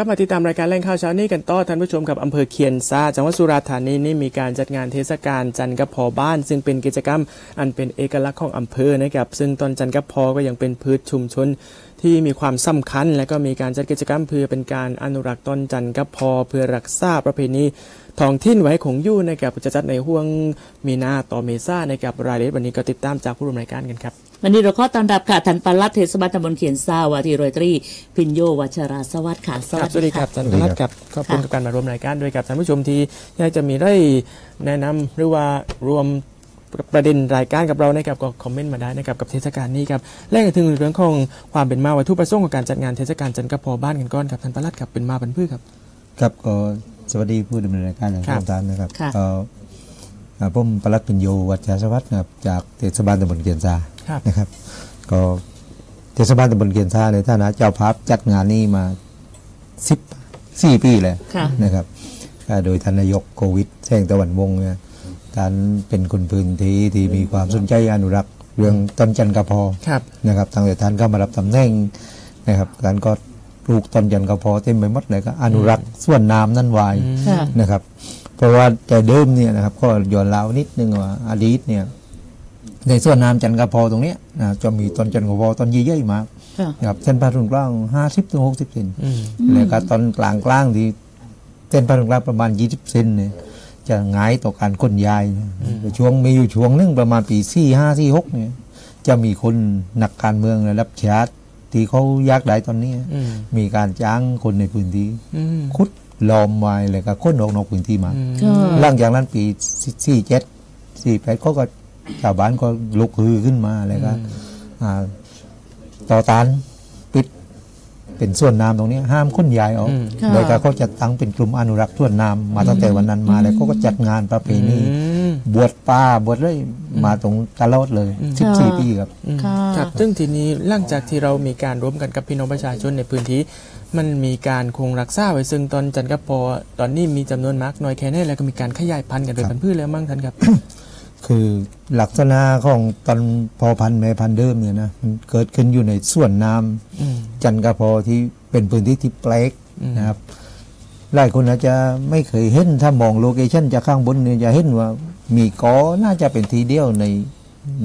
ครับมาติดตามรายการแรงข่าวเช้านี้กันต่อท่านผู้ชมกับอำเภอเคียนซาจังหวัดสุราษฎร์ธานีนี่มีการจัดงานเทศกาลจันทร์กับพอบ้าน ซึ่งเป็นกิจกรรมอันเป็นเอกลักษณ์ของอำเภอนะครับซึ่งต้นจันทร์กับพอก็ยังเป็นพืชชุมชนที่มีความสำคัญ และก็มีการจัดกิจกรรมเพื่อเป็นการอนุรักษ์ต้นจันทร์กับพอเพื่อรักษาประเพณีท้องถิ่นไว้คงอยู่นะครับจะจัดในห่วงมีนาต่อเมษานะครับรายละเอียดวันนี้ก็ติดตามจากผู้ร่วมรายการกันครับ วันนี้เราขอต้อนรับค่ะท่านปลัดเทศบาลตำบลเขียนซาวาที่โรอยตรีพินโยวัชราสวัสดิ์ค่ะครับสวัสดีครับท่านรัฐครับขอบคุณกับการมาร่วมรายการด้วยกับท่านผู้ชมที่อยากจะมีได้แนะนำหรือว่ารวมประเด็นรายการกับเรานะครับก็คอมเมนต์มาได้นะครับกับเทศกาลนี้ครับแรกถึงเรื่องของความเป็นมาวัตถุประสงค์ของการจัดงานเทศกาลจันทร์กับพอบ้านกันก่อนครับท่านปลัดครับเป็นมาเป็นพืชครับ ครับก็สวัสดีผู้ดำเนินรายการอย่างครับทุกท่านนะครับค่ะก็อ่าผมปลัดปิญโยวัชรสวัสดิ์นะครับจากเทศบาลตำบลเกียนซาครับ นะครับ ก็เทศบาลตำบลเกียนซาในฐานะเจ้าภาพจัดงานนี้มาสิบสี่ปีแล้วค่ะนะครับอ่าโดยท่านนายกโควิดแสงตะวันวงศ์เนี่ยท่านเป็นคนพื้นที่ที่มีความสนใจอนุรักษ์เรื่องต้นจันทร์กระพอครับนะครับตั้งแต่ท่านก็มารับตำแหน่งนะครับท่านก็ปลูกต้นจันทร์กระพอเต็มไปหมดเลยก็อนุรักษ์ส่วนน้ำนั่นไว้ค่ะนะครับ เพราะว่าแต่เดิมเนี่ยนะครับก็ย้อนเล่านิดนึงว่าอดีตเนี่ย ในส่วนน้ำจันทร์กระพอตรงเนี้ยนะจะมีต้นจันทร์กระพอต้นใหญ่ๆมากค่ะนะครับเส้นผ่าศูนย์กลางห้าสิบถึงหกสิบเซนอืมแล้วก็ตอนกลางกลางๆที่เส้นผ่าศูนย์กลางประมาณยี่สิบเซนเนี่ยจะง่ายต่อการขนย้ายนะช่วงมีอยู่ช่วงหนึงประมาณปีสี่ห้าสี่หกเนี่ยจะมีคนนักการเมืองระดับชาติที่เขาอยากได้ตอนนี้อืมมีการจ้างคนในพื้นที่อืมขุดล้อมไว้แล้วก็ค้นออกนอกพื้นที่มาอืมค่ะหลังจากนั้นปีสี่เจ็ดสี่แปดเขาก็ ชาวบ้านก็ลุกฮือขึ้นมาแล้วก็อ่าต่อต้านปิดเป็นส่วนน้ำตรงนี้ห้ามค้นย้ายออกอืมค่ะแล้วก็เขาจะตั้งเป็นกลุ่มอนุรักษ์ส่วนน้ำมาตั้งแต่วันนั้นมาแล้วเขาก็จัดงานประเพณีอืมบวชป้าบวชเลยมาตรงตลอดเลยสิบสี่ปีครับอืมค่ะครับซึ่งทีนี้หลังจากที่เรามีการร่วมกันกับพี่น้องประชาชนในพื้นที่มันมีการคงรักษาไว้ซึ่งตอนจันทร์กับพอตอนนี้มีจำนวนมากน้อยแค่ไหนแล้วก็มีการขยายพันธุ์กันโดยพันธุ์พืชแล้วมั้งท่านครับ คือลักษณะของตอนพอพันธุ์แม่พันธุ์เดิมเนี่ยนะมันเกิดขึ้นอยู่ในส่วนน้ำอืมจันทร์กระพอที่เป็นพื้นที่ที่แปลกอืมนะครับหลายคนอาจจะไม่เคยเห็นถ้ามองโลเคชันจากข้างบนเนี่ยจะเห็นว่ามีกอน่าจะเป็นทีเดียวใน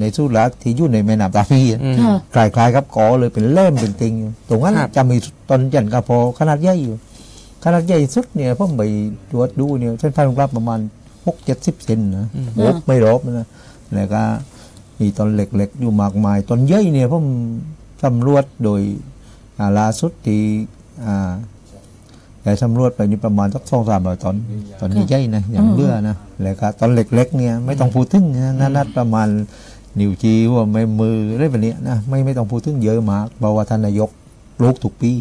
ในสุราษฎร์ที่อยู่ในแม่น้ำตาพีอะอืมค่ะคล้ายๆกับกอเลยเป็นเล่มเป็นติงอยู่ตรงนั้นครับจะมีต้นจันทร์กระพอขนาดใหญ่อยู่ขนาดใหญ่สุดเนี่ยผมไปตรวจดูเนี่ยเส้นผ่านศูนย์กลางประมาณ หกเจ็ดสิบเซนนะอืมโอ้ไม่รบนะแล้วก็มีต้นเล็กๆอยู่มากมายต้นใหญ่เนี่ยผมสำรวจโดยอ่าล่าสุดที่อ่าแต่สำรวจไปนี่ประมาณสักสองสามร้อยต้นต้นใหญ่ๆนะอย่างเบื่อนะแล้วก็ต้นเล็กๆเนี่ยไม่ต้องพูดถึงนะนั่นนัดประมาณนิ้วชี้ว่าไม่มืออะไรแบบเนี้ยนะไม่ไม่ต้องพูดถึงเยอะมากเพราะว่าท่านนายกปลูกทุกปี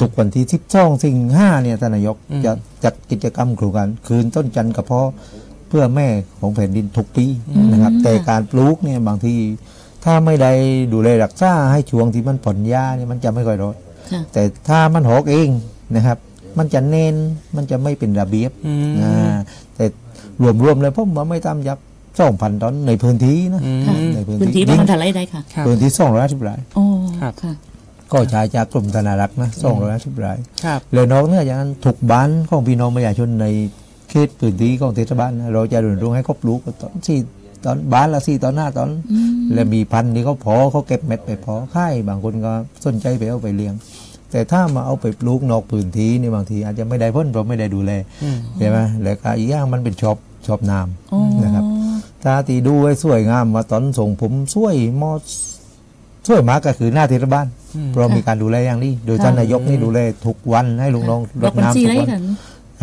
ทุกวันที่สิบสองสิงห้าเนี่ยท่านนายกอืมจะจัดกิจกรรมโครงการคืนต้นจันทร์กระเพาะเพื่อแม่ของแผ่นดินทุกปีนะครับ แต่การปลูกเนี่ยบางทีถ้าไม่ได้ดูแลรักษาให้ช่วงที่มันผ่อนยาเนี่ยมันจะไม่ค่อยรอดค่ะแต่ถ้ามันหอกเองนะครับ มันจะเน้นมันจะไม่เป็นระเบียบอืมอ่าแต่รวมๆเลยผมว่าไม่ตามยับสองพันต้นในพื้นที่นะอืมค่ะในพื้นพื้นที่ที่ประมาณเท่าไรได้ค่ะครับพื้นที่สองร้อยสิบไร่โอ้ครับค่ะก็ใช้จากกรมธนารักษ์นะสองร้อยสิบไร่ครับเลยนอกเหนือจากนั้นถูกบ้านของพี่น้องประชาชนในเขตพื้นที่ของเทศบาลนะเราจะรณรงค์ให้ครบรู้ตอนสี่ตอนบ้านละสี่ตอนหน้าตอน และมีพันธุ์ที่เขาพอเขาเก็บเม็ดไปพอค่ายบางคนก็สนใจไปเอาไปเลี้ยง แต่ถ้ามาเอาไปปลูกนอกพื้นที่นี่บางทีอาจจะไม่ได้พ้นเพราะไม่ได้ดูแลอืมใช่ไหมแล้วก็อีกอย่างมันเป็นชอบชอบน้อ๋อำนะครับถ้าตีดูไว้สวยงามมาตอนส่งผมสวยมอสวยมากก็คือหน้าเทศบาลอืมเพราะมีการดูแลอย่างนี้ โดยท่านนายกนี่ดูแลทุกวันให้ลุงน้องดอกมันน้ำสีทุไรกวันกั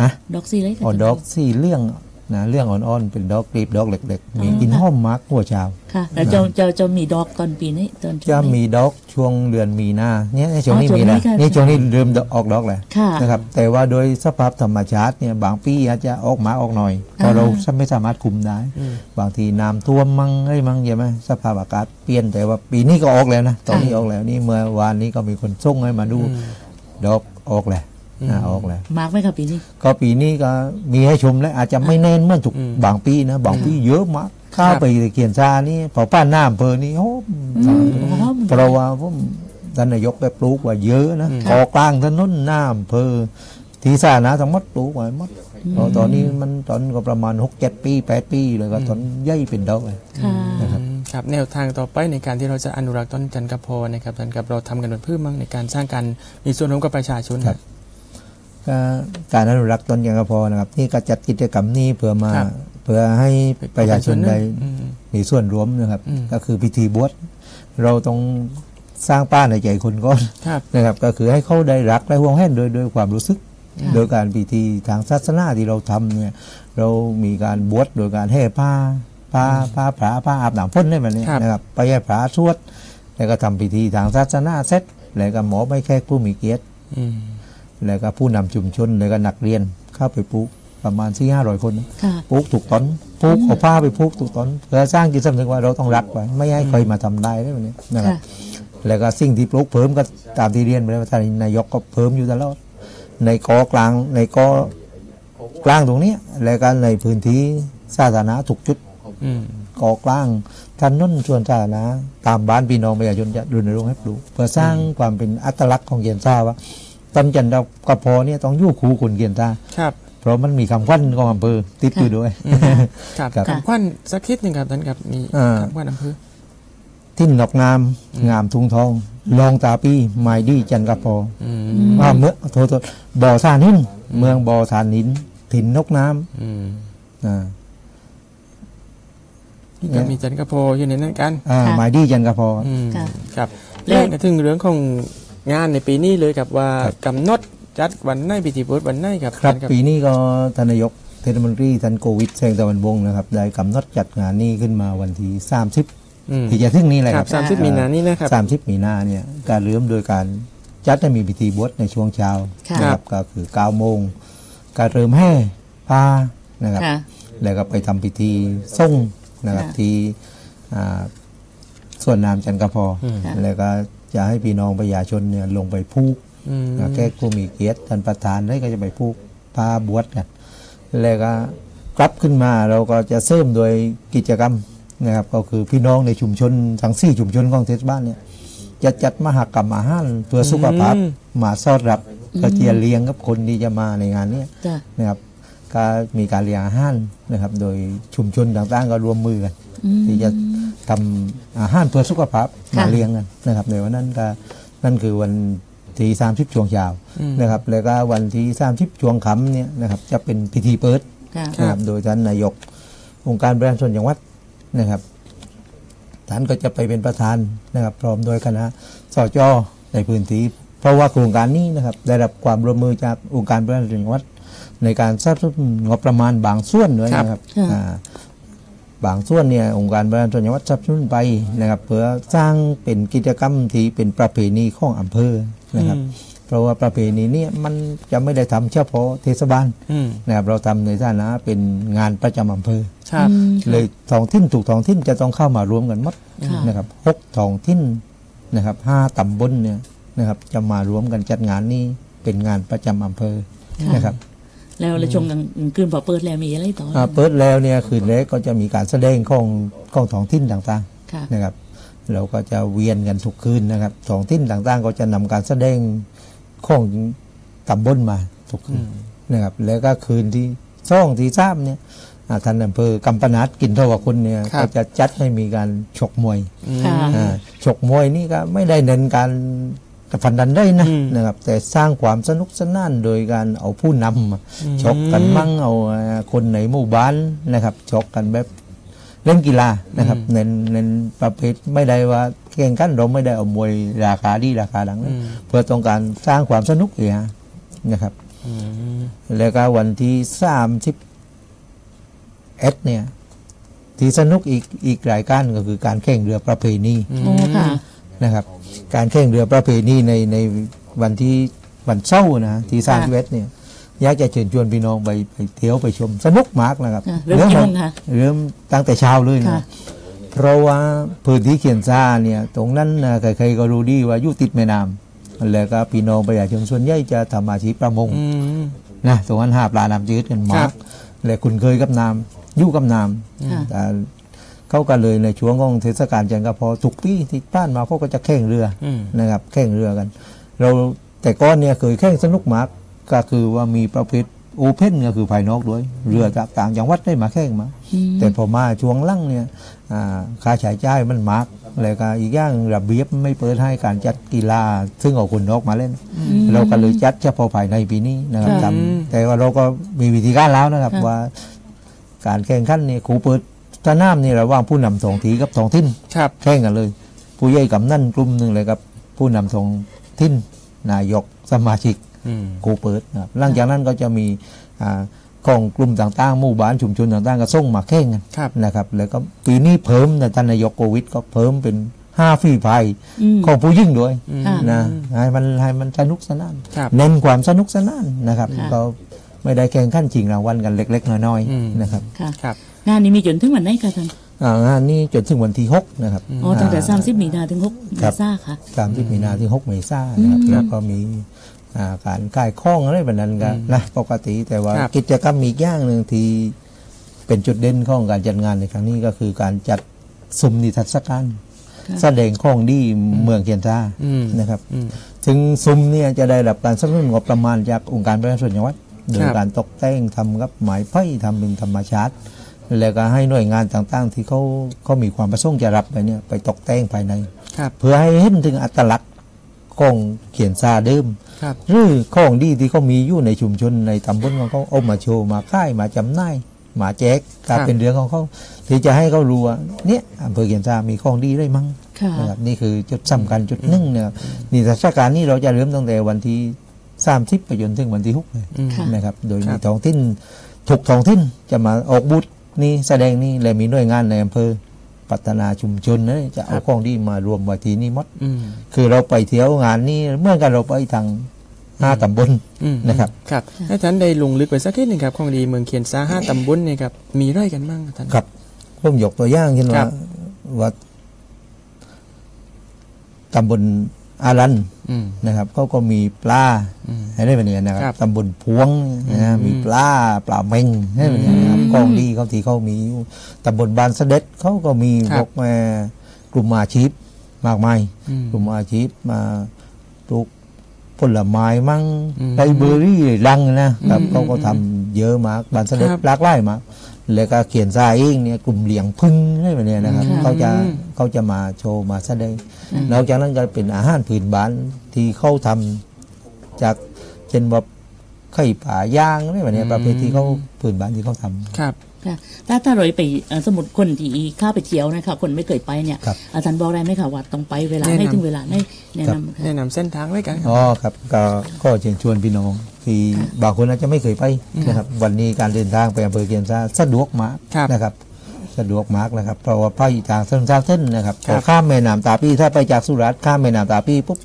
นฮะดอกสีไรกันอ๋อดอกสีเรื่องนะเรื่องอ่อนๆเป็นดอกกลีบดอกเล็กๆ มีกลินหอมมากหัวเช้าค่ะแล้วจะจะจะมีดอกตอนปีนี้ตอนช่วงจะนี้มีดอกช่วงเดือนมีนาเนี่ยในช่วงนี้อ๋อช่วงมีนี้แล้วค่ะนี่ช่วงนี้เริ่มออกดอกแล้วค่ะนะครับแต่ว่าโดยสภาพธรรมชาติเนี่ยบางปีอาจจะออกมาออกหน่อยเพราะอ่าเราไม่สามารถคุมได้อืมบางทีน้ำท่วมมั่งไอ้มั่งใช่ไหมสภาพอากาศเปลี่ยนแต่ว่าปีนี้ก็ออกแล้วนะตอนนี้ออกแล้วนี่เมื่อวานนี้ก็มีคนส่งให้มาดูอืมดอกออกแล้วนะ ออกแล้วมาร์กไว้ค่ะปีนี้ ก็ปีนี้ก็มีให้ชมแล้วอาจจะไม่แน่นเหมื่อนทุกอืมบางปีนะบางปีเยอะมากข้าวครับไปเขียนซานี่พอป้าหน้าอำเภอนี่โอ้อืมเพราะว่าผมท่านนายกได้ปลูกไว่าเยอะนะอืมกอกลางถนนน้ำเพอที่สาธารณะทั้งหมดปลูกไว้หมดเพราะตอนนี้มันตอนก็ประมาณหกเจ็ดปีแปดปีเลยก็ตอนใหญ่เป็นดอกเลยค่ะนะครับอืมครับแนวทางต่อไปในการที่เราจะอนุรักษ์ต้นจันกระโพนะครับท่านครับเราทำกันเป็นเพื่อมั่งในการสร้างการมีส่วนร่วมกับประชาชนครับ ก็การอนุรักษ์ต้นยางกระพอนะครับ นี่ก็จัดกิจกรรมนี้เพื่อมาครับเพื่อให้ประชาชนได้อืมมีส่วนร่วมนะครับอืมก็คือพิธีบวชเราต้องสร้างป้าในใจคนก่อนครับนะครับ ก็คือให้เขาได้รักและห่วงแหนโดยโดยความรู้สึกค่ะโดยการพิธีทางศาสนาที่เราทำเนี่ยเรามีการบวชโดยการให้ผ้าผ้าผ้าผาผ้าอาบน้ำพ่นได้แบบนี้ครับนะครับไปให้ผาสวด แล้วก็ทำพิธีทางศาสนาเสร็จแล้วก็หมอไม่แค่ผู้มีเกียรติอืม แล้วก็ผู้นำชุมชนแล้วก็นักเรียนเข้าไปปลูกประมาณสี่ห้าร้อยคนนะค่ะปลูกถูกต้นปลูกเอาผ้าไปปลูกถูกต้นเพื่อสร้างจิตสำนึกว่าเราต้องรักไว้ไม่ให้ใครมาทำได้ได้แบบนี้นะครับค่ะแล้วก็สิ่งที่ปลูกเพิ่มก็ตามที่เรียนไปแล้วท่านนายกก็เพิ่มอยู่ตลอดในกอกลางในกอกลางตรงเนี้ยแล้วก็ในพื้นที่สาธารณะทุกจุดอืมกอกลางถนนส่วนสาธารณะตามบ้านพี่น้องประชาชนจะรณรงค์ให้ปลูกเพื่อสร้างความเป็นอัตลักษณ์ของเกียนซาว่า ต้นจันทร์กระพอเนี่ยต้องอยู่คู่คนเกียนซาครับ เพราะมันมีคำขวัญของอำเภอติดอยู่ด้วย ครับครับ คำขวัญสักคิดหนึ่งครับท่านครับมีอ่า คำขวัญอำเภอ ทิ้นดอกงามงามทุงทองลองตาปีไม้ดีจันทร์กระพออืมอ่าเมื่อโทษโทษบ่อสานินเมืองบ่อสานินถิ่นนกน้อืมำอ่า นี่ก็มีจันกระโพอยู่ในนั้นกัน อ่าค่ะ หมายดีจันทร์กระพอ อืมค่ะ ครับแล้เรื่วองกันถึงเรื่องของ งานในปีนี้เลยครับว่าครับกำหนดจัดวันไหนพิธีบวชวันไหนครับครับท่านปีนี้ก็ทานนายกเทศมนตรีท่านโควิดแสงตะวันวงศ์นะครับได้กำหนดจัดงานนี้ขึ้นมาวันที่30อืมที่จะถึงนี้เลยคครัรับบสามสิบมีนานี้นะครับสามสิบมีนาเนี่ยการเริ่มโดยการจัดให้มีพิธีบวชในช่วงเช้าค่ะนะครับก็คือ9โมงการเริ่มแห่ผ้านะครับค่ะแล้วก็ไปทำพิธีส่งนะครับค่ะที่อ่าส่วนน้ำจันทร์กระพออมแล้วก็ จะให้พี่น้องประชาชนเนี่ยลงไปพูกอืมนะแก้ผู้มีเกียรติท่านประธานได้ก็จะไปพูกพาบวชกันแล้วก็กลับขึ้นมาเราก็จะเสริมโดยกิจกรรมนะครับก็คือพี่น้องในชุมชนทั้งสี่ชุมชนของเทศบาลเนี่ยจะจัดมหกรรมอาหารเพื่อสุขภาพมาสอดรับก็จะเลี้ยงกับคนที่จะมาในงานเนี้ยจ้ะนะครับก็มีการเลี้ยงอาหารนะครับ โดยชุมชนต่างๆ ก็รวมมือกันอืม ที่จะทำอาหารเพื่อสุขภาพค่ะมาเลี้ยงกันนะครับในวันนั้นก็นั่นคือวันที่30ช่วงเช้าอืมนะครับ แล้วก็วันที่30ช่วงค่ำเนี่ยนะครับจะเป็นพิธีเปิดค่ะนะครับโดยท่านนายกองค์การบริหารส่วนจังหวัดนะครับท่านก็จะไปเป็นประธานนะครับพร้อมโดยคณะสจในพื้นที่ เพราะว่าโครงการนี้นะครับได้รับความร่วมมือจากองค์การบริหารส่วนจังหวัดในการสนับสนุนงบประมาณบางส่วนด้วยนะครับครั บอ่าบางส่วนเนี่ยองค์การบริหารส่วนจังหวัดสนับสนุนไปนะครับเพื่อสร้างเป็นกิจกรรมที่เป็นประเพณีของอำเภอนะครับอืมเพราะว่าประเพณีเนี้มันจะไม่ได้ทำเฉพาะเทศบาลอืมนะครับเราทำในฐานะเป็นงานประจำอำเภอครับอืมเลยท้องถิ่นถูกท้องถิ่นจะต้องเข้ามารวมกันหมดค่ะนะครับหกท้องถิ่นนะครับห้าตำบลเนี่ยนะครับจะมารวมกันจัดงานนี้เป็นงานประจำอำเภอค่ะนะครับ แล้วในช่วงกลางคืนพอเปิดแล้วมีอะไรต่ออ่าเปิดแล้วเนี่ยคืนแรกก็จะมีการแสดงของของท้องถิ่นต่างค่ะๆนะครับเราก็จะเวียนกันทุกคืนนะครับท้องถิ่นต่างๆ ก็จะนำการแสดงของตำบลมาทุกคืนนะครับ แล้วก็คืนที่ซ่องที่สามเนี่ยอ่าท่านอำเภอกำปนัดกินเท่ากับคุณเนี่ยครับก็จะจัดให้มีการชกมวยอืมค่ะอ่าชกมวยนี่ก็ไม่ได้เน้นการ ฟันดันได้นะอืมนะครับ แต่สร้างความสนุกสนานโดยการเอาผู้นำมาชกกันมั่งเอาอ่าคนในหมู่บ้านนะครับชกกันแบบเล่นกีฬานะครับเน้นเน้นประเภทไม่ได้ว่าแข่งกันเราไม่ได้เอามวยราคาดีราคาดังนะอืมเพื่อต้องการสร้างความสนุกเองนะครับอืมแล้วก็วันที่สามสิบเอ็ดเนี่ย ที่สนุกอีกอีกรายการก็คือการแข่งเรือประเพณีโอ้ค่ะ นะครับ การแข่งเรือประเพณีในในวันที่วันเสาร์นะที่สามสิบเอ็ดเนี่ยอยากจะเชิญชวนพี่น้องไปไปเที่ยวไปชมสนุกมากนะครับค่ะเริ่มกี่โมงคะเริ่มตั้งแต่เช้าเลยค่ะนะเพราะว่าพื้นที่เขียนซาเนี่ย ตรงนั้นนะใครๆก็รู้ดีว่าอยู่ติดแม่น้ำแล้วก็พี่น้องประชาชนส่วนใหญ่จะทำอาชีพประมงอืมนะตรงนั้นหาปลาน้ำจืดกันคมารักบและคุณเคยกับน้ำอยู่กับน้ค่ะำแต่ เขาก็เลยในช่วงของเทศกาลจันทร์ก็พอทุกปีที่บ้านมาเขาก็จะแข่งเรืออืมนะครับแข่งเรือกัน เราแต่ก้อนเนี่ยเคยแข่งสนุกมากก็คือว่ามีประเภทโอเพนก็คือภายนอกด้วย เรือจากต่างจังหวัดได้มาแข่งมา แต่พอมาช่วงหลังเนี่ยอ่าค่าใช้จ่ายมันมากแล้วก็อีกอย่างระเบียบไม่เปิดให้การจัดกีฬา ซึ่งเอาคนนอกมาเล่น เราก็เลยจัดเฉพาะภายในปีนี้นะครับค่ะทำแต่ว่าเราก็มีวิธีการแล้วนะครับค่ะว่า การแข่งขันเนี่ยครูเปิด สนามนี่ระหว่างผู้นำท้องที่กับท้องถิ่นครับแข่งกันเลย ผู้ใหญ่กำนันกลุ่มหนึ่งเลยกับ ผู้นำท้องถิ่นนายกสมาชิกอืมครูเปิดนะครับหลังจากนั้นก็จะมีอ่าของกลุ่มต่างๆหมู่บ้านชุมชนต่างๆ ก็ส่งมาแข่งกันครับนะครับแล้วก็ปีนี้เพิ่มนะท่านนายกโควิดก็เพิ่มเป็นห้าฝีพายอืมของผู้ยิ่งด้วยอืมค่ะนะให้มันให้มันสนุกสนานครับเน้นความสนุกสนานนะครับค่ะก็ไม่ได้แข่งขันชิงรางวัลกันเล็ก ๆ น้อยอืมๆนะครับค่ะครับ งานนี้มีจนถึงวันไหนคะท่านอ่างานนี้จนถึงวันที่หกนะครับอ๋อตั้งแต่30มีนาถึง6เมครับษาค่ะสามที่มีนาที่หกเมษายนนะครับอืมแล้วก็มีอ่าการค่ายข้องอะไรแบบนั้นกันนะปกติแต่ว่าครับกิจกรรมมีอีกอย่างหนึ่งที่เป็นจุดเด่นของการจัดงานในครั้งนี้ก็คือการจัดสุ่มนิทรรศการค่ะแสดงข้องดีเมืองเคียนซาอืมนะครับอืมถึงซุ้มเนี่ยจะได้รับการสนับสนุนงบประมาณจากองค์การบริหารส่วนจังหวัดโดยครับการตกแต่งทำกับไม้ไผ่ทำเป็นธรรมชาติ แล้วก็ให้หน่วยงานต่างๆ ที่เขาเขามีความประสงค์จะรับไปเนี่ยไปตกแต่งภายในครับเพื่อให้เห็นถึงอัตลักษณ์ของเขียนซาเดิมครับหรือของดีที่เขามีอยู่ในชุมชนในตำบลของเขาเอามาโชว์มาค่ายมาจำหน่ายมาแจกก็เป็นเรื่องของเขาที่จะให้เขารู้ว่าเนี่ยอำเภอเขียนซามีของดีได้มั้งค่ะนะครับนี่คือจุดสำคัญจุดหนึ่งนะครับนี่เทศกาลนี้เราจะเริ่มตั้งแต่วันที่สามสิบไปจนถึงวันที่หกเลยอืมค่ะนะครับ โดยครัมีบท้องถิ่นถูกท้องถิ่นจะมาออกบูธ นี่แสดงนี่และมีหน่วยงานในอำเภอพัฒนาชุมชนนะจะเอาของดีมารวมไว้ที่นี่หมดอืมคือเราไปเที่ยวงานนี้เมื่อกันเราไปทางห้าตำบลอืมนะครับครับให้ท่านได้ลงลึกไปสักทีหนึ่งครับของดีเมืองเคียนซาห้าตำบลเนี่ยครับมีไรกันบ้างครับท่านครับผมยกตัวอย่างเช่นครัว่าบว่าตำบล อารันอืมนะครับเขาก็มีปลาอืมให้ได้แบบนี้นะคครัรับบตำบลพวงนะฮะอืมมีปลาปลาเมงให้แบบนี้นะครับอืมกองดีเขาที่เขามีอยู่ตำบลบานเสด็จเขาก็มีครับพวกแม่กลุ่มอาชีพมากมายอืมกลุ่มอาชีพมาปลูกผลไม้มั่งอืมไดเบอรี่ลังนะครับอืมเขาก็ทำเยอะมากบานเสด็จครับหลากหลายมาก แล้วก็เขียนทรายเองเนี่ยกลุ่มเหลียงพึ่งอะไรแบบนี้นะครับอืมเขาจะอืมเขาจะมาโชว์มาแสดงนอกจากนั้นก็เป็นอาหารพื้นบ้านที่เขาทำจากเช่นแบบ ไข่ป่าย่างอะไรแบบนี้อืมประเภทที่เขาพื้นบ้านที่เขาทำครับค่ะถ้าถ้าเราไปเอ่อสมมติคนที่เข้าไปเที่ยวนะคะคนไม่เคยไปเนี่ยครับอาจารย์บอกได้ไหมคะว่าต้องไปเวลาแนะนำไหนถึงเวลาไหนแนะนำค่ะแนะนำเส้นทางไว้กันครับอ๋อครับก็ก็เชิญชวนพี่น้องที่บางคนอาจจะไม่เคยไปนะครับ วันนี้การเดินทางไปอำเภอเกียนซาสะดวกมากครับนะครับสะดวกมากนะครับเพราะว่าไปจากเส้นทางเส้นนะครับครับพอข้ามแม่น้ำตาปีถ้าไปจากสุราษฎร์ข้ามแม่น้ำตาปีปุ๊บ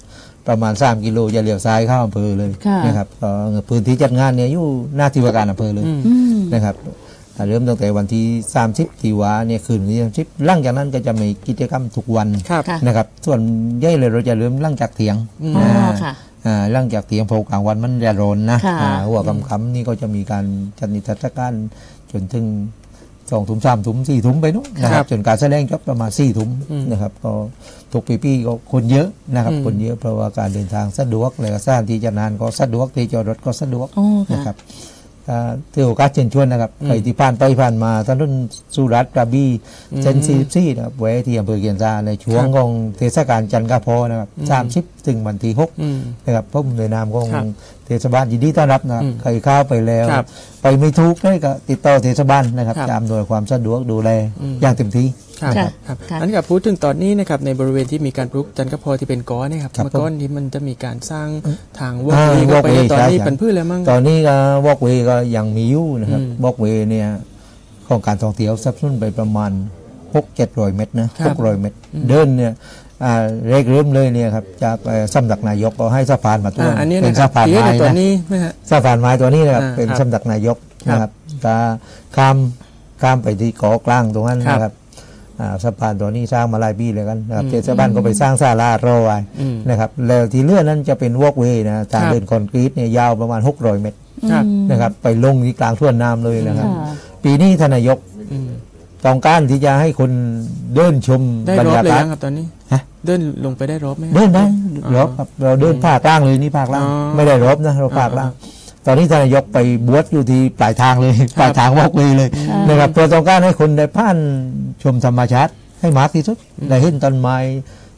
ประมาณ 3 กิโลจะเลี้ยวซ้ายเข้าอำเภอเลยค่ะนะครับก็พื้นที่จัดงานเนี่ยอยู่หน้าที่ว่าการอำเภอเลยอืมอืมนะครับอ่าเริ่มตั้งแต่วันที่ 30ที่ว่าเนี่ยคืนวันที่30หลังจากนั้นก็จะมีกิจกรรมทุกวันครับค่ะนะครับ ส่วนใหญ่เลยเราจะเริ่มหลังจากเถียงอ๋อนะค่ะอ่าหลังจากเถียงโพกลางวันมันจะร้อนนะค่ะอ่าหัวคำคำๆนี่ก็จะมีการจัดนิทรรศการจนถึง สองถุมสามถุมสี่ถุมไปนู้นนะคครัรับบจนการแสดงจบประมาณสี่ถุมอืมนะครับก็ทุกปีๆก็คนเยอะนะครับอืมคนเยอะเพราะว่าการเดินทางสะดวกเลยก็สถานที่จัดงานก็สะดวกที่จอดรถก็สะดวกอ๋อค่ะนะครับก็ ถือโอกาสเชิญชวนนะครับอืมใครที่ผ่านไปผ่านมาถนนสุรัตน์กระบี่เส้นซีซีนะครับแวะที่อำเภอเกียนซาในช่วงครับของเทศกาลจันทร์กะพอนะครับอืมสามสิบถึงวันที่หกอืมนะครับผมในนามของครับเทศบาลยินดีต้อนรับนะครับอืมใครเข้าไปแล้วครับไปไม่ถูกได้ก็ติดต่อเทศบาลนะครับครับจะอำนวยความสะดวกดูแลอืมอย่างเต็มที่ ครับค่ะครับค่ะอันนี้กับพูดถึงตอนนี้นะครับในบริเวณที่มีการปลูกจันทร์กระเพอที่เป็นก้อนเนะครับครับเมื่อก่อนนี้มันจะมีการสร้างทางวออ่าล์กเวย์เข้าไป walkway ตอนนี้ใช่เป็นพืชแล้วมั้งตอนนี้ก็วอกเวก็ยังมีอยู่นะครับอืมวอกเวเนี่ยของการท่องเที่ยวสับสนุนไปประมาณหกเจ็ดร้อยเมตรนะครัหบกร้อยเมตร เดินเนี่ยอ่าเรกเริ่มเลยเนี่ยครับจากเอ่อสำนักนายกก็ให้สะพานมาตัวอ่าอันนี้เป็นะนครัสะบพานที่ไม้ในตัวนะนี้นะฮะสะพานไม้ตัวนี้นะครับอ่าเป็นครับสำนักนายกครับนะครับก็ข้ามข้ามไปที่เกาะกลางตรงนั้นครับนะครับอ่า สะพานตัวนี้สร้างมาหลายปีเลยกันนะครับอืมเทศบาลก็ไปสร้างศาลารอไว้อืมนะครับแล้วที่เลื่อนนั้นจะเป็นวอล์กเวย์นะทางครับเดินคอนกรีตเนี่ยยาวประมาณ 600 เมตรครับอืมนะครับไปลงที่กลางท่วนน้ำเลยนะครับค่ะปีนี้ทานนายกอืมต้องการที่จะให้คนเดินชมได้บรรรอบยาเลยกาศยังครับตอนนี้ฮะเดินลงไปได้รอบไหมครับเดินได้อ๋อรอบครับเราเดินภาคล่างเลยนี่ภาคล่างอ๋อไม่ได้รบนะเราภาคล่าง ตอนนี้ท่านนายกไปบวชอยู่ที่ปลายทางเลย ปลายทางวอกเลยเลยนะครับเพื่อต้องการให้คนได้ผ่านชมธรรมชาติให้มากที่สุดได้เห็นต้นไม้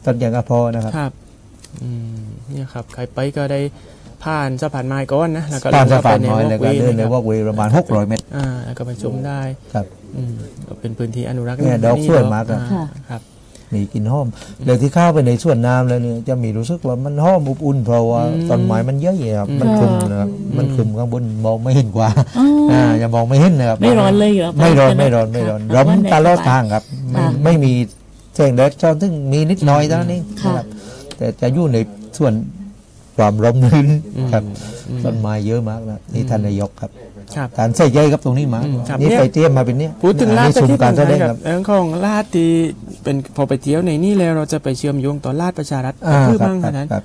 ต้นอย่างก็พอนะครับครับอืมเนี่ยครับใครไปก็ได้ผ่านสะพานไม้ก้อนนะแล้วก็ผ่านสะพานลงน้อยไปแล้วก็เดินในะวคอรับล์กเวย์ประมาณ 600 เมตรอ่าแล้วก็ไปชมได้ครับอืมก็เป็นพื้นที่อนุรักษ์เนี่ยดอกสวยมากอะอ่ครับ มีกลิ่นหอมเดี๋ยวที่เข้าไปในสวนน้ำแล้วเนี่ยจะมีรู้สึกว่ามันหอมอบอุ่นเพราะว่าอืมต้นไม้มันเยอะครับอืมมันคลุมนะครับมันคลุมข้างบนมองไม่เห็นกว่าอ่าอย่ามองไม่เห็นนะครับไม่ร้อนเลยเหรอไม่ร้อนไม่ร้อนไม่ร้อนค่ะร้อนวันไหนตลอดสบายทางครับไม่ค่ะไม่มีแสงแดดจอนซึ่งมีนิดหน้อยเท่านั้นเองค่ะนะครับ แต่จะอยู่ในส่วนความร่มรื่นอืมครับอืมต้นไม้เยอะมากนะนี่ท่านนายกครับครับการใส่ใจครับตรงนี้มากอืมครับนี่เนี่ยไปเตรียมมาเป็นเนี้ยพูดถึงอันลาดนี้จะซุ้มคิดการยัแสงดไงงกัครับบเรื่องของลาดที่ เป็นพอไปเที่ยวในนี่แล้วเราจะไปเชื่อมโยงต่อลาดประชารัฐอ่าคือครับบ้างคขรับนาดนั้นครับ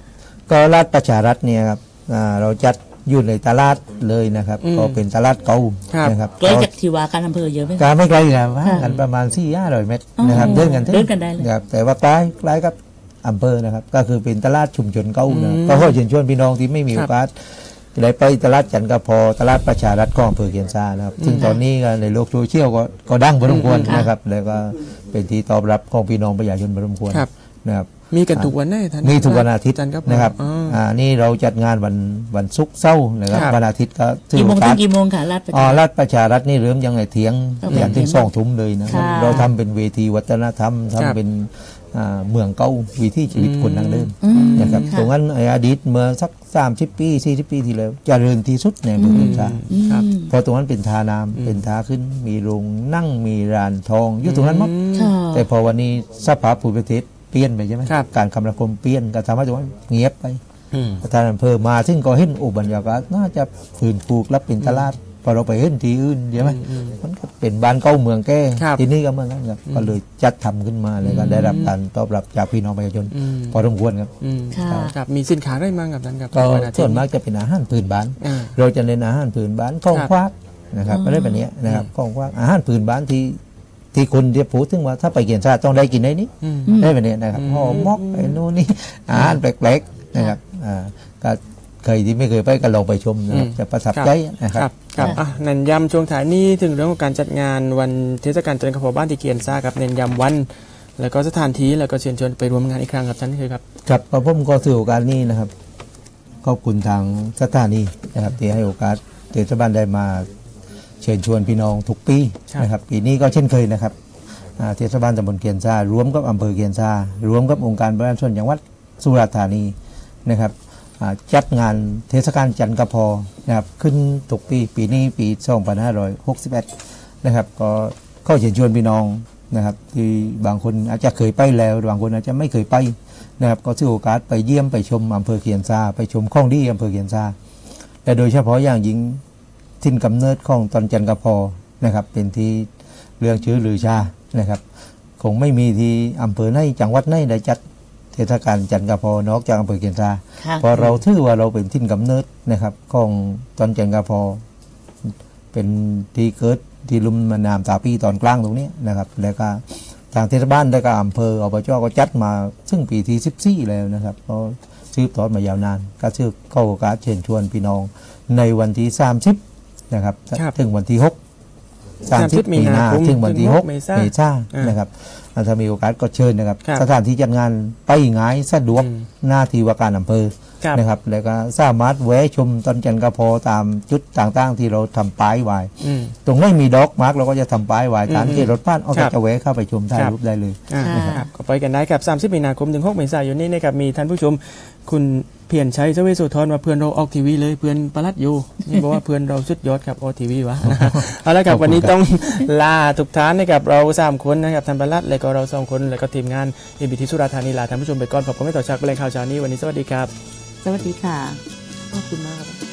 ก็ลาดประชารัฐเนี่ยครับอ่าเราจัดอยู่ในตลาดเลยนะครับอืมก็เป็นตลาดเก่าครับนะครับใกล้จากที่ว่าการอำเภอเยอะไหมการไม่ไกลกันว่าค่ะกันประมาณสี่ห้าร้อยเมตรอ๋อนะครับเดินกันถึงเดินกันได้เลยครับแต่ว่าใกล้ใกล้กับอำเภอนะครับ ก็คือเป็นตลาดชุมชนเก่านะอืมก็ขอเชิญชวนพี่น้องที่ไม่มีครัโอบกาสได้ไปตลาดจันทร์กระพอตลาดประชารัฐของอำเภอเขียนซานะครับ ซึ่งตอนนี้ก็ในโลกโซเชียลก็ก็ดังพอสมควรอืมค่ะนะครับ แล้วก็ เป็นที่ตอบรับของพี่น้องประชาชนพอสมควรครับนะครับมีกันทุกวันแน่ท่านมีทุกวันอาทิตย์จันทร์ก็พอนะครับอ๋อออ่านี่เราจัดงานวันวันศุกร์เสาร์นะครับครับวันอาทิตย์ก็ถือกี่โมงโอถึกาสงกี่โมงค่ะลาดประอ๋อชารัฐประชารัฐนี่เริ่มยังไงเถียงตั้งแต่อย่างถึงเที่ยงสองทุ่มเลยนะครับค่ะเราทำเป็นเวทีวัฒนธรรมครัทำบเป็นอ่า เมืองเก่าวิถีชีวิตคนดังเดิมอืมนะครับค่ะตรงนั้นไอ้อดีตเมื่อสักสามสิบปีสี่สิบปีที่แล้วเจริญที่สุดในเมืองกัญชาครับเพราะตรงนั้นเป็นทาน้ำเป็นทาขึ้นมีโรงนั่งมีร้านทองอยู่ตรงนั้นหมดค่ะแต่พอวันนี้สภาพภูมิประเทศเปลี่ยนไปใช่ไหมครับการคมนาคมเปลี่ยนก็ทำให้ตรงนั้นเงียบไปอืมประธานอำเภอมาซึ่งก็เห็นโอบรรยากาศน่าจะฝืนฟูกรับเป็นตลาด พอเราไปเห็นที่อื่นใช่ไหมมันก็เป็นบ้านเก่าเมืองแก่ครับที่นี่ก็เหมือนกันครับก็เลยจัดทำขึ้นมาเลยก็ได้รับการตอบรับจากพี่น้องประชาชนอืมพอสมควรครับอืมค่ะครับมีสินค้าได้มั้งครับท่านครับก็วันอาทิส่ตวนย์มากจะเป็นอาหารพื้นบ้านอ่าเราจะเน้นอาหารพื้นบ้านของครับควักนะครับไม่ได้แบบเนี้ยนะครับของควักอาหารพื้นบ้านที่ที่คนที่พูดถึงว่าถ้าไปเกียนซาต้องได้กินได้นี้อืมได้แบบเนี้ยนะครับอืมห่อหมกไอ้นู่นนี่อาหารแปลกๆนะครับอ่าก็เคยที่ไม่เคยไปก็ลองไปชมนะครับอืมจะประทับใจนะคครัรับบ ครับอะเน้นย้ำช่วงท้ายนี้ถึงเรื่องของการจัดงานวันเทศกาลจันทร์กระเพาะบ้านที่เกียนซ่าครับเน้นย้ำวัน แล้วก็สถานที่แล้วก็เชิญชวนไปร่วมงานอีกครั้งครับท่านเคยครับครับก็ผมก็ถือโอกาสนี้นะครับขอบคุณทางสถานีนะครับที่ให้โอกาสเทศบาลได้มาเชิญชวนพี่น้องทุกปีครับนะครับปีนี้ก็เช่นเคยนะครับอ่าเทศบาลตำบลเกียนซารวมกับอำเภอเกียนซารวมกับองค์การบริหารส่วนจังหวัดสุราษฎร์ธานีนะครับอ่า จัดงานเทศกาลจันทร์กระพอนะครับขึ้นทุกปีปีนี้ปี2561นะครับ ก็เข้าเชิญชวนพี่น้องนะครับ ที่บางคนอาจจะเคยไปแล้วบางคนอาจจะไม่เคยไปนะครับ ก็ถือโอกาสไปเยี่ยมไปชมอำเภอเคียนซาไปชมข้องดีอำเภอเคียนซาแต่โดยเฉพาะอย่างยิ่งทิ่นกำเนิดของตอนจันทร์กระพอนะครับ เป็นที่เรื่องชื่อลือชานะครับ คงไม่มีที่อำเภอไหนจังหวัดไหนได้จัด เทศกาลจันทร์กระพอนอกจากอำเภอเคียนซาค่ะเพอเราถือว่าเราเป็นทิ่นกำเนิดนะครับของตอนจันทร์กระพอเป็นที่เกิดที่ลุ่มแม่น้ำตาปีตอนกลางตรงนี้นะครับแล้วก็ทางเทศบาลและก็อำเภออบจก็จัดมาซึ่งปีที่14แล้วนะครับก็สืบทอดมายาวนาน ก็ชื่อเข้าโอกาสเชิญชวนพี่น้องในวันที่30นะครับครับถึงวันที่6 30 30มีนามีนาคมถึงวันที่ถึง6เมเมษาษาอ่านนะครับ ถ้ามีโอกาสก็เชิญนะครับครับ สถานที่จัดงานไปง่ายสะดวกอืมหน้าที่ว่าการอำเภอครับนะครับ แล้วก็สามารถแวะชมต้นจันทร์กระโพตามจุดต่างๆ ที่เราทำป้ายไว้อืมตรงไหนมีดอกมาร์กเราก็จะทำป้ายไว้ฐานอืมที่รถผ่านเอาครัก็บจะแวะเข้าไปชมถ่ายครับรูปได้เลยอ่าค่ะครับก็ไปกันได้ครับ 30 มีนาคมถึง6เมษายนนี้นะครับมีท่านผู้ชมคุณ เพียรชัยเสเวโสธรมาเพื่อนเราออกทีวีเลยเพื่อนประลัดอยู่นี่บอกว่าเพื่อนเราสุดยอดครับออกทีวีวะเอาละครับวันนี้ต้องลาทุกท่านนะครับเราสามคนนะครับท่านประลัดแล้วก็เราสองคนแล้วก็ทีมงานเอบีทีสุราษฎร์ธานีลาท่านผู้ชมไปก่อนขอบคุณไม่ต่อจากเป็นแรงข่าวเช้านี้วันนี้สวัสดีครับ สวัสดีค่ะขอบคุณมากครับ